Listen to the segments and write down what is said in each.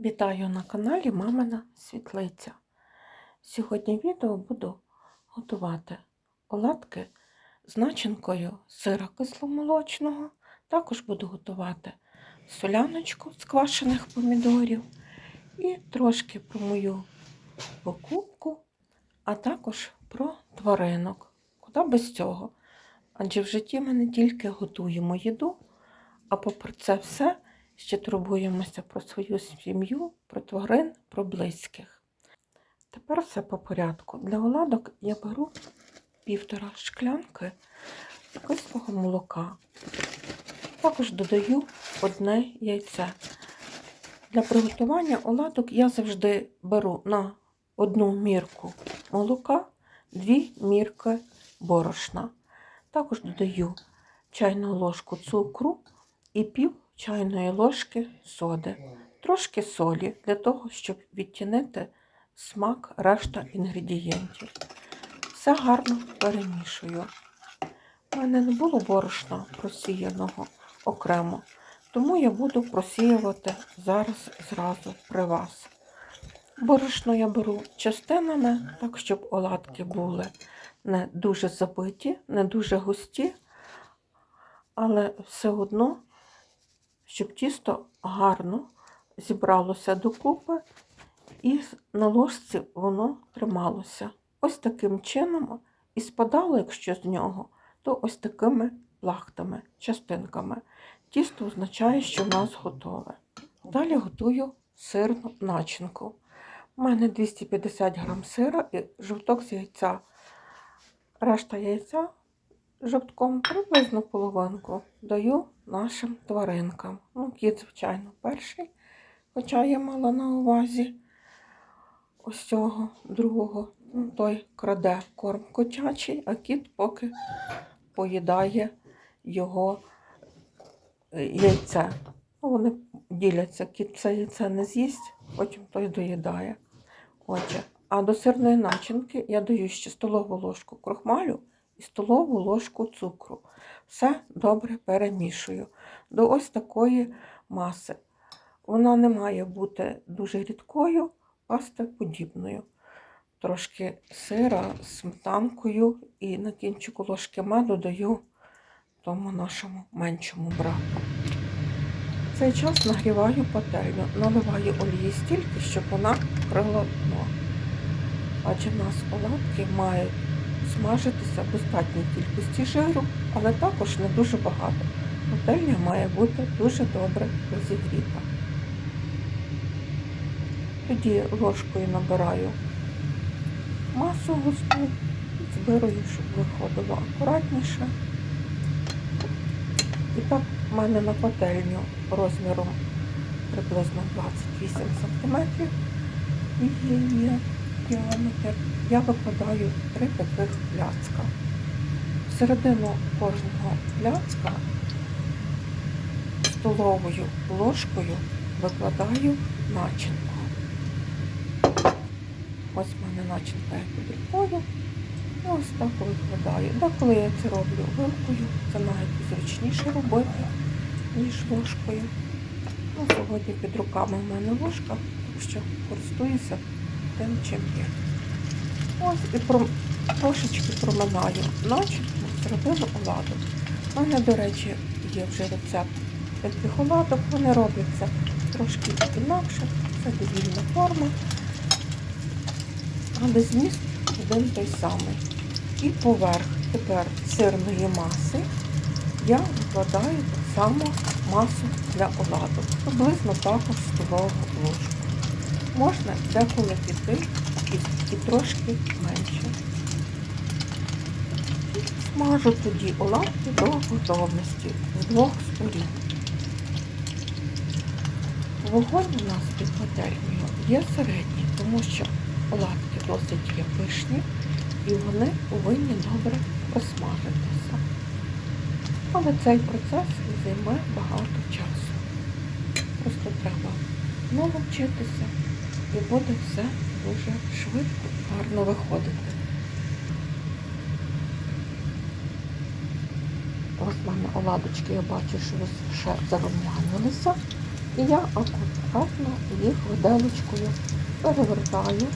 Вітаю на каналі Мамина Світлиця. Сьогодні відео буду готувати оладки з начинкою сира кисломолочного. Також буду готувати соляночку з квашених помідорів і трошки про мою покупку, а також про тваринок. Куди без цього? Адже в житті ми не тільки готуємо їду, а попри це все ще турбуємося про свою сім'ю, про тварин, про близьких. Тепер все по порядку. Для оладок я беру півтора шклянки кислого молока. Також додаю одне яйце. Для приготування оладок я завжди беру на одну мірку молока, дві мірки борошна. Також додаю чайну ложку цукру і пів чайної ложки соди, трошки солі для того, щоб відтінити смак решта інгредієнтів. Все гарно перемішую. У мене не було борошна просіяного окремо, тому я буду просіювати зараз зразу при вас. Борошно я беру частинами, так щоб оладки були не дуже забиті, не дуже густі, але все одно щоб тісто гарно зібралося докупи і на ложці воно трималося. Ось таким чином і спадало, якщо з нього, то ось такими плахтами, частинками. Тісто означає, що в нас готове. Далі готую сирну начинку. У мене 250 г сира і жовток з яйця. Решта яйця жовтком приблизно половинку даю нашим тваринкам. Ну, кіт, звичайно, перший, хоча я мала на увазі ось цього другого. Ну, Той краде корм котячий, а кіт поки поїдає його е, яйце. Ну, Вони діляться, кіт це яйце не з'їсть, потім той доїдає. Отже, а до сирної начинки я даю ще столову ложку крохмалю і столову ложку цукру. Все добре перемішую до ось такої маси. Вона не має бути дуже рідкою, пастоподібною. Трошки сира з сметанкою і на кінчику ложки меду даю тому нашому меншому брату. В цей час нагріваю пательню, наливаю олії стільки, щоб вона крила дно. Адже в нас оладки мають смажитися достатній кількості жиру, але також не дуже багато. Пательня має бути дуже добре розігріта. Тоді ложкою набираю масу густу, збираю, щоб виходило акуратніше. І так в мене на пательню розміром приблизно 28 см і є діаметр. Я викладаю три таких пляцка. Всередину кожного пляцка столовою ложкою викладаю начинку. Ось в мене начинка як під рукою. І ось так викладаю. Деколи я це роблю вилкою, це навіть зручніше робити, ніж ложкою. Ну, Сьогодні під руками в мене ложка, так що користуюся тим, чим є. Ось і трошечки проминаю начинку середину оладок. У мене, до речі, є вже рецепт таких оладок, вони робляться трошки інакше, це довільна форма, але зміст один той самий. І поверх тепер сирної маси я викладаю так само масу для оладок, приблизно також столову ложку. Можна деколи піти і, трошки менше. Смажу тоді оладки до готовності з двох сторін. Вогонь у нас під пательнею є середній, тому що оладки досить є пишні і вони повинні добре просмажитися. Але цей процес займе багато часу. Просто треба навчитися і буде все дуже швидко, гарно виходити. Ось в мене оладочки, я бачу, що ще зарум'янилися. І я акуратно їх виделочкою перевертаю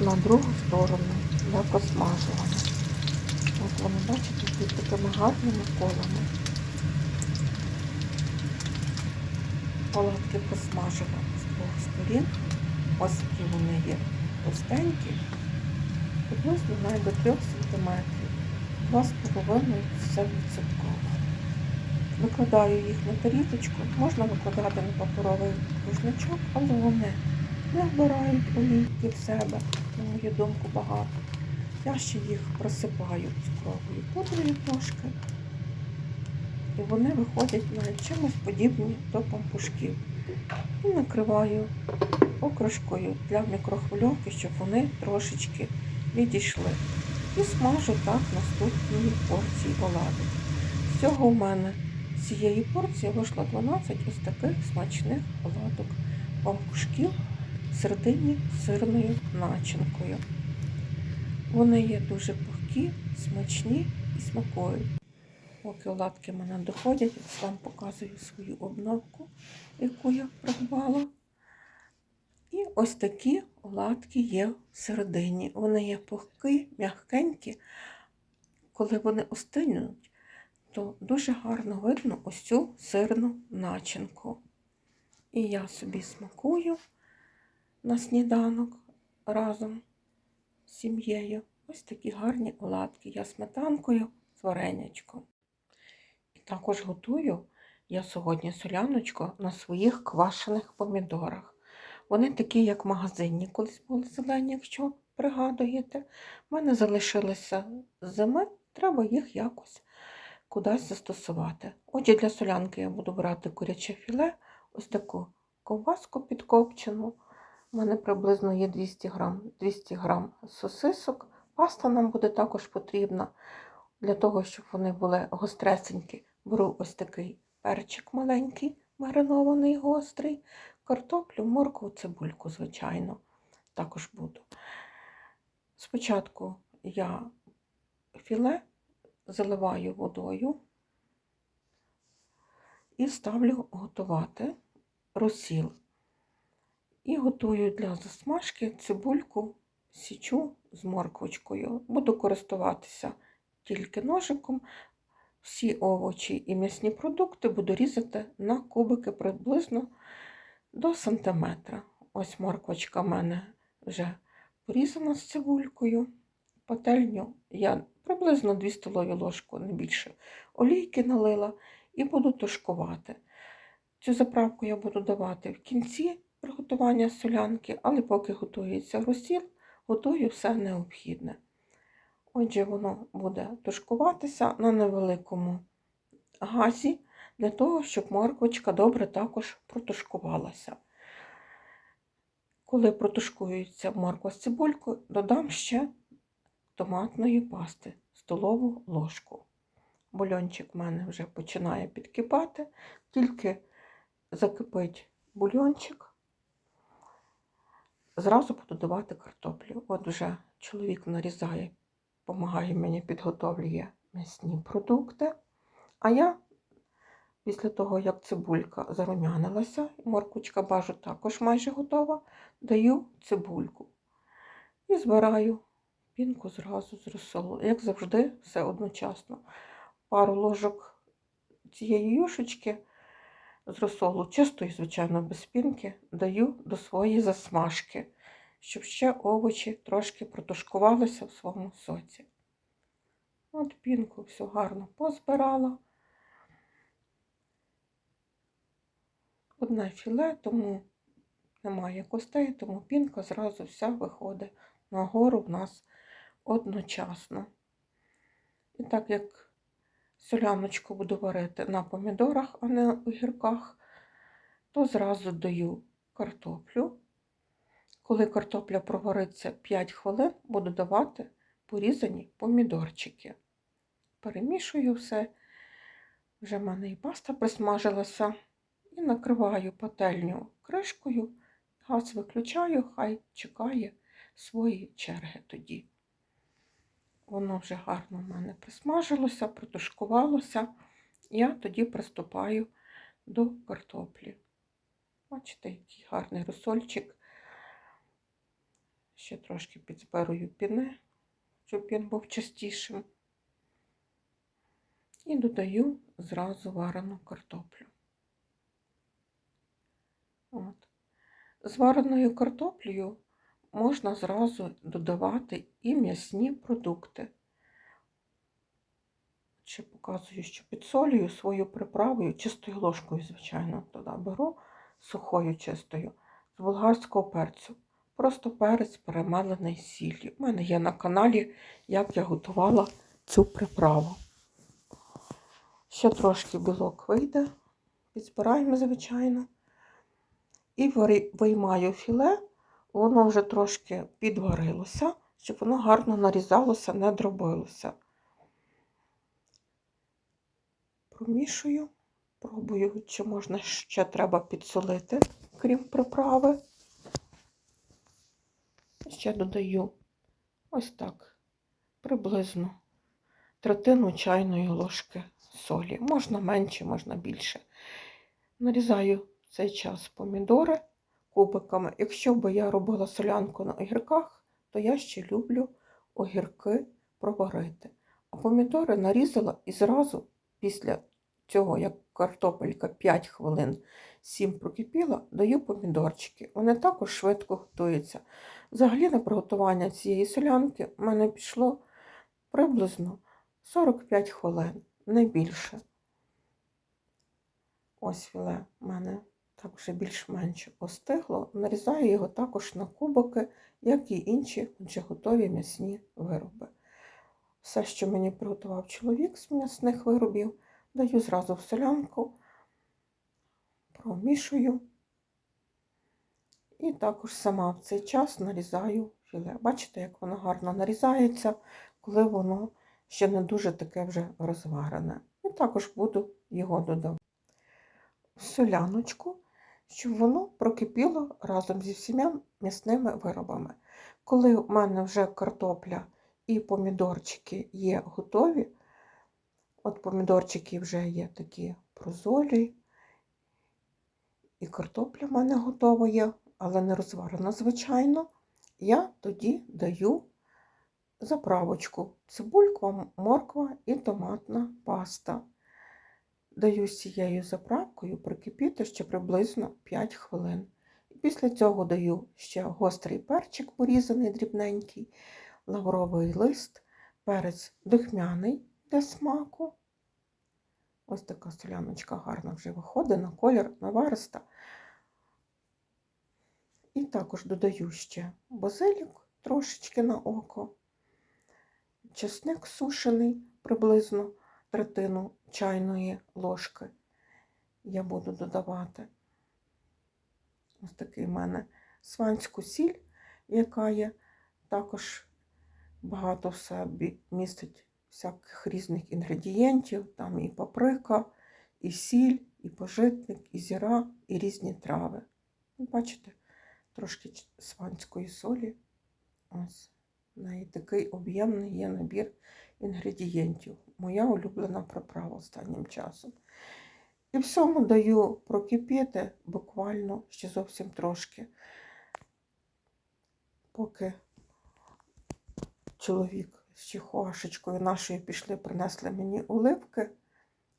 на другу сторону для просмажування. От вони, бачите, тут такими гарними колами. Оладки посмажила з двох сторін. Ось вони є товстенькі, приблизно навіть до 3 см, 2,5 все відсотково. Викладаю їх на тарілочку, можна викладати на паперовий рушничок, але вони не вбирають олійки в себе, на мою думку, багато. Я ще їх просипаю цукровою пудрою трошки. І вони виходять навіть чимось подібні до пампушків. І накриваю окрошкою для мікрохвильовки, щоб вони трошечки відійшли. І смажу так наступні порції оладок. З цього у мене з цієї порції вийшло 12 ось таких смачних оладок пампушків всередині з сирною начинкою. Вони є дуже пухкі, смачні і смакують. Поки оладки в мене доходять, я вам показую свою обновку, яку я придбала. І ось такі оладки є всередині. Вони є пухкі, м'ягкенькі. Коли вони остинуть, то дуже гарно видно ось цю сирну начинку. І я собі смакую на сніданок разом з сім'єю. Ось такі гарні оладки. Я сметанкою з варенячком. І також готую я сьогодні соляночку на своїх квашених помідорах. Вони такі, як магазинні, колись були зелені, якщо пригадуєте. У мене залишилися зими, треба їх якось кудись застосувати. Отже, для солянки я буду брати куряче філе, ось таку ковбаску підкопчену. У мене приблизно є 200 грам, 200 грам сосисок. Паста нам буде також потрібна для того, щоб вони були гостресенькі. Беру ось такий перчик маленький, маринований гострий, картоплю, моркву, цибульку, звичайно, також буду. Спочатку я філе заливаю водою і ставлю готувати розсіл. І готую для засмажки цибульку січу з морквочкою. Буду користуватися тільки ножиком. Всі овочі і м'ясні продукти буду різати на кубики приблизно до сантиметра. Ось морквочка в мене вже порізана з цибулькою. Пательню я приблизно 2 столові ложки, не більше, олійки налила і буду тушкувати. Цю заправку я буду давати в кінці приготування солянки, але поки готується розсіл, готую все необхідне. Отже, воно буде тушкуватися на невеликому газі, для того, щоб морквочка добре також протушкувалася. Коли протушкується морква з цибулькою, додам ще томатної пасти столову ложку. Бульончик в мене вже починає підкипати, тільки закипить бульончик, зразу буду давати картоплю. От вже чоловік нарізає, допомагає мені підготовлює м'ясні продукти. А я після того, як цибулька зарум'янилася, моркучка бажу також майже готова, даю цибульку і збираю пінку зразу з розсолу. Як завжди, все одночасно. Пару ложок цієї юшечки з розсолу, чистої, звичайно, без пінки, даю до своєї засмажки, щоб ще овочі трошки протушкувалися в своєму соці. От пінку все гарно позбирала. Одне філе, тому немає костей, тому пінка зразу вся виходить нагору в нас одночасно. І так як соляночку буду варити на помідорах, а не огірках, то зразу даю картоплю. Коли картопля провариться 5 хвилин, буду давати порізані помідорчики. Перемішую все, вже в мене і паста присмажилася, і накриваю пательню кришкою, газ виключаю, хай чекає свої черги тоді. Воно вже гарно в мене присмажилося, протушкувалося. Я тоді приступаю до картоплі. Бачите, який гарний розсольчик. Ще трошки підзберую піни, щоб він був чистішим. І додаю зразу варену картоплю. От. З вареною картоплею можна зразу додавати і м'ясні продукти. Ще показую, що підсолюю свою приправою чистою ложкою, звичайно, туди беру сухою чистою з болгарського перцю. Просто перець перемелений сіллю. У мене є на каналі, як я готувала цю приправу. Ще трошки білок вийде, підзбираємо, звичайно. І виймаю філе, воно вже трошки підварилося, щоб воно гарно нарізалося, не дробилося. Промішую, пробую, чи можна ще треба підсолити, крім приправи. Ще додаю ось так, приблизно третину чайної ложки солі. Можна менше, можна більше. Нарізаю цей час помідори кубиками. Якщо б я робила солянку на огірках, то я ще люблю огірки проварити. А помідори нарізала і зразу після цього, як картопелька 5 хвилин 7 прокипіла, даю помідорчики. Вони також швидко готуються. Взагалі на приготування цієї солянки в мене пішло приблизно 45 хвилин, не більше. Ось філе в мене так вже більш-менш остигло. Нарізаю його також на кубики, як і інші вже готові м'ясні вироби. Все, що мені приготував чоловік з м'ясних виробів, даю зразу в солянку, промішую. І також сама в цей час нарізаю філе. Бачите, як воно гарно нарізається, коли воно ще не дуже таке вже розварене. І також буду його додавати в соляночку, щоб воно прокипіло разом зі всіма м'ясними виробами. Коли в мене вже картопля і помідорчики є готові, от помідорчики вже є такі прозорі, і картопля в мене готова є, але не розварена, звичайно, я тоді даю заправочку цибульква, морква і томатна паста. Даю з цією заправкою прикипіти ще приблизно 5 хвилин. Після цього даю ще гострий перчик порізаний дрібненький, лавровий лист, перець духмяний для смаку. Ось така соляночка гарна вже виходить на колір навариста. І також додаю ще базилік трошечки на око, чесник сушений приблизно третину чайної ложки я буду додавати. Ось такий в мене сванську сіль, яка є, також багато в собі містить всяких різних інгредієнтів, там і паприка, і сіль, і пожитник, і зіра, і різні трави. Бачите, трошки сванської солі. Ось. Такий об'ємний є набір інгредієнтів. Моя улюблена приправа останнім часом. І всьому даю прокипіти буквально ще зовсім трошки, поки чоловік з чихуашечкою нашою пішли, принесли мені оливки.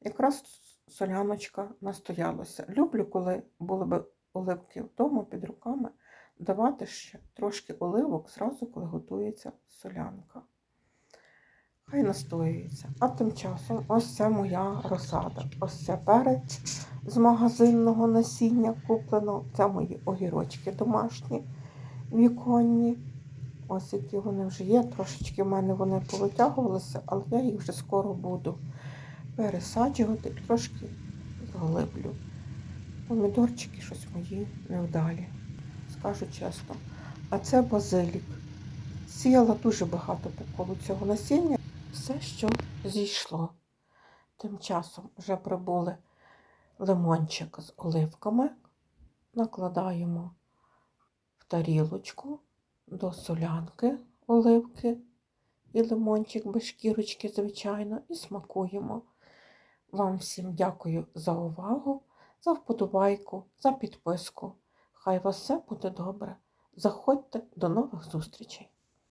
Якраз соляночка настоялася. Люблю, коли були б оливки вдома під руками, давати ще трошки оливок зразу, коли готується солянка. Хай настоюється. А тим часом ось це моя розсада. Ось це перець з магазинного насіння куплено. Це мої огірочки домашні, віконні. Ось які вони вже є. Трошечки в мене вони повитягувалися, але я їх вже скоро буду пересаджувати трошки заглиблю. Помідорчики щось мої невдалі, скажу чесно. А це базилік. Сіяла дуже багато по колу цього насіння. Все, що зійшло. Тим часом вже прибули лимончик з оливками. Накладаємо в тарілочку до солянки оливки і лимончик без шкірочки, звичайно, і смакуємо. Вам всім дякую за увагу. за вподобайку, за підписку. Хай вас все буде добре. Заходьте до нових зустрічей!